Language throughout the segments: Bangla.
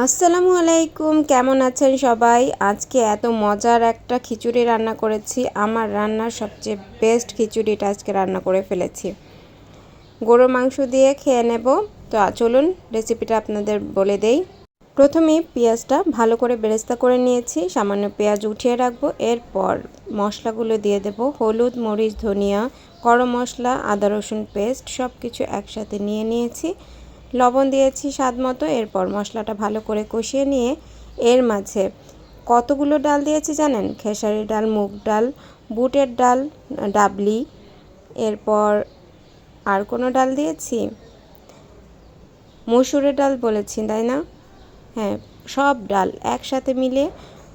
আসসালামু আলাইকুম, কেমন আছেন সবাই? আজকে এত মজার একটা খিচুড়ি রান্না করেছি। আমার রান্নার সবচেয়ে বেস্ট খিচুড়িটা আজকে রান্না করে ফেলেছি। গরুর মাংস দিয়ে খেয়ে নেব। তো চলুন রেসিপিটা আপনাদের বলে দেই। প্রথমে পেঁয়াজটা ভালো করে বেরেস্তা করে নিয়েছি। সামান্য পেঁয়াজ উঠিয়ে রাখব। এরপর মশলাগুলো দিয়ে দেব। হলুদ, মরিচ, ধনিয়া, গরম মশলা, আদা, রসুন পেস্ট সব কিছু একসাথে নিয়ে নিয়েছি। লবণ দিয়েছি স্বাদ মতো, এরপর মশলাটা ভালো করে কষিয়ে নিয়ে এর মাঝে কতগুলো ডাল দিয়েছি জানেন? খেসারি ডাল, মুগ ডাল, বুটের ডাল, ডাবলি, এরপর আর কোনো ডাল দিয়েছি? মসুরের ডাল বলেছি তাই না? হ্যাঁ সব ডাল একসাথে মিলে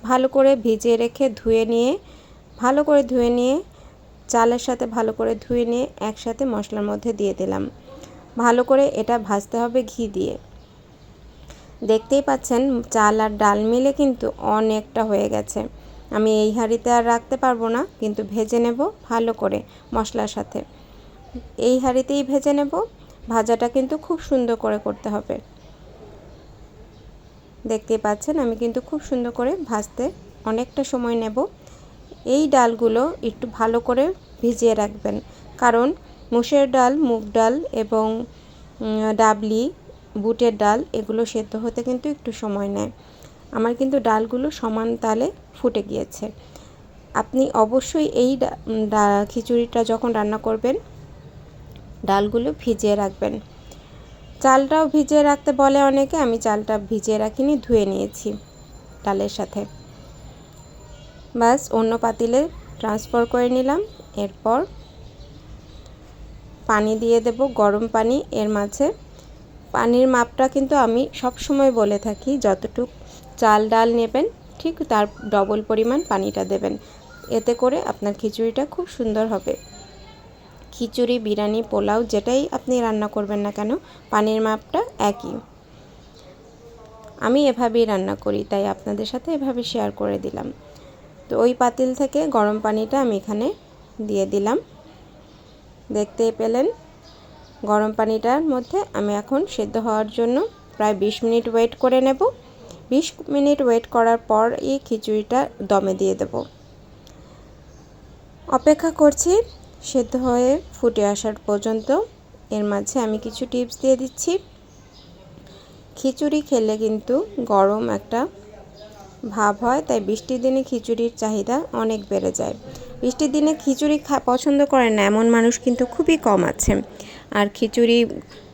ভালো করে ভিজিয়ে রেখে ধুয়ে নিয়ে, ভালো করে ধুয়ে নিয়ে, চালের সাথে ভালো করে ধুয়ে নিয়ে একসাথে মশলার মধ্যে দিয়ে দিলাম। ভালো করে এটা ভাজতে হবে ঘি দিয়ে। দেখতেই পাচ্ছেন চাল আর ডাল মিলে কিন্তু অনেকটা হয়ে গেছে। আমি এই হাঁড়িতে আর রাখতে পারব না, কিন্তু ভেজে নেব ভালো করে মশলার সাথে। এই হাঁড়িতেই ভেজে নেব, ভাজাটা কিন্তু খুব সুন্দর করে করতে হবে। দেখতেই পাচ্ছেন আমি কিন্তু খুব সুন্দর করে ভাজতে অনেকটা সময় নেব। এই ডালগুলো একটু ভালো করে ভিজিয়ে রাখবেন, কারণ মুসের ডাল, মুগ ডাল এবং ডাবলি, বুটের ডাল, এগুলো সেদ্ধ হতে কিন্তু একটু সময় নেয়। আমার কিন্তু ডালগুলো সমান তালে ফুটে গিয়েছে। আপনি অবশ্যই এই খিচুড়িটা যখন রান্না করবেন, ডালগুলো ভিজিয়ে রাখবেন। চালটাও ভিজিয়ে রাখতে বলে অনেকে, আমি চালটা ভিজিয়ে রাখিনি, ধুয়ে নিয়েছি ডালের সাথে। বাস অন্য পাতিলে ট্রান্সফার করে নিলাম। এরপর পানি দিয়ে দেব, গরম পানি, এর মাঝে। পানির মাপটা কিন্তু আমি সব সময় বলে থাকি, যতটুক চাল ডাল নেবেন, ঠিক তার ডবল পরিমাণ পানিটা দেবেন। এতে করে আপনার খিচুড়িটা খুব সুন্দর হবে। খিচুড়ি, বিরিয়ানি, পোলাও, যেটাই আপনি রান্না করবেন না কেন, পানির মাপটা একই। আমি এভাবেই রান্না করি, তাই আপনাদের সাথে এভাবে শেয়ার করে দিলাম। তো ওই পাতিল থেকে গরম পানিটা আমি এখানে দিয়ে দিলাম। দেখতেই পেলেন। গরম পানিটার মধ্যে আমি এখন সেদ্ধ হওয়ার জন্য প্রায় বিশ মিনিট ওয়েট করে নেব। বিশ মিনিট ওয়েট করার পর এই খিচুড়িটা দমে দিয়ে দেব। অপেক্ষা করছি সেদ্ধ হয়ে ফুটে আসার পর্যন্ত। এর মাঝে আমি কিছু টিপস দিয়ে দিচ্ছি। খিচুড়ি খেলে কিন্তু গরম একটা ভাব হয়, তাই বৃষ্টির দিনে খিচুড়ির চাহিদা অনেক বেড়ে যায়। বৃষ্টির দিনে খিচুড়ি খা, পছন্দ করে না, এমন মানুষ কিন্তু খুবই কম আছে। আর খিচুড়ি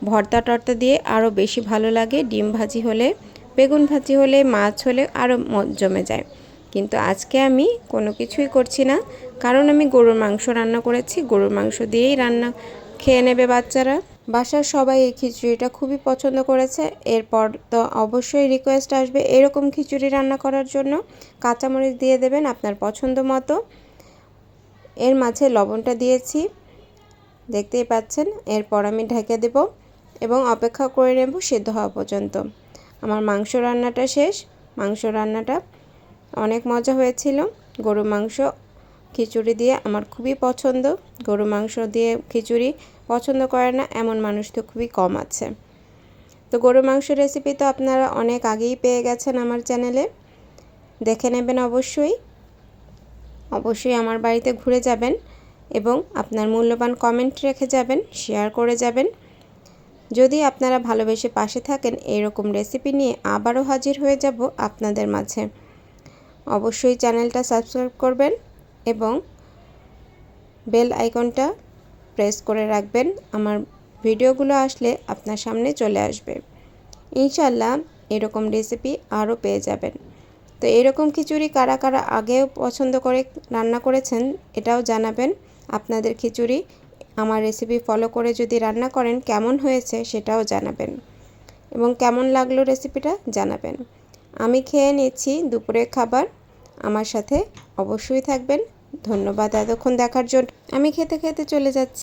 ভর্তা টর্তা দিয়ে আরও বেশি ভালো লাগে, ডিম ভাজি হলে, বেগুন ভাজি হলে, মাছ হলে আরও জমে যায়। কিন্তু আজকে আমি কোনো কিছুই করছি না, কারণ আমি গরুর মাংস রান্না করেছি, গরুর মাংস দিয়েই রান্না খেয়ে নেবে বাচ্চারা। বাসার সবাই এই খিচুড়িটা খুবই পছন্দ করেছে, এরপর তো অবশ্যই রিকোয়েস্ট আসবে এরকম খিচুড়ি রান্না করার জন্য। কাঁচামরিচ দিয়ে দেবেন আপনার পছন্দ মতো। এর মাঝে লবণটা দিয়েছি, দেখতেই পাচ্ছেন, এরপর আমি ঢেকে দেব এবং অপেক্ষা করে নেব সেদ্ধ হওয়া পর্যন্ত। আমার মাংস রান্নাটা শেষ, মাংস রান্নাটা অনেক মজা হয়েছিল। গরু মাংস খিচুড়ি দিয়ে আমার খুবই পছন্দ। গরু মাংস দিয়ে খিচুড়ি পছন্দ করে না, এমন মানুষ তো খুবই কম আছে। তো গরু মাংস রেসিপি তো আপনারা অনেক আগেই পেয়ে গেছেন আমার চ্যানেলে দেখে নেবেন অবশ্যই। অবশ্যই আমার বাড়িতে ঘুরে যাবেন এবং আপনার মূল্যবান কমেন্ট রেখে যাবেন শেয়ার করে যাবেন। যদি আপনারা ভালোবেসে পাশে থাকেন, এরকম রেসিপি নিয়ে আবারও হাজির হয়ে যাব আপনাদের মাঝে। অবশ্যই চ্যানেলটা সাবস্ক্রাইব করবেন এবং বেল আইকনটা প্রেস করে রাখবেন। আমার ভিডিওগুলো আসলে আপনার সামনে চলে আসবে। ইনশাল্লাহ এরকম রেসিপি আরও পেয়ে যাবেন। তো এরকম খিচুড়ি কারা কারা আগেও পছন্দ করে রান্না করেছেন, এটাও জানাবেন আপনাদের খিচুড়ি। আমার রেসিপি ফলো করে যদি রান্না করেন, কেমন হয়েছে সেটাও জানাবেন এবং কেমন লাগল রেসিপিটা জানাবেন। আমি খেয়ে নিচ্ছি দুপুরের খাবার। আমার সাথে অবশ্যই থাকবেন। ধন্যবাদ এতক্ষণ দেখার জন্য। আমি খেতে খেতে চলে যাচ্ছি।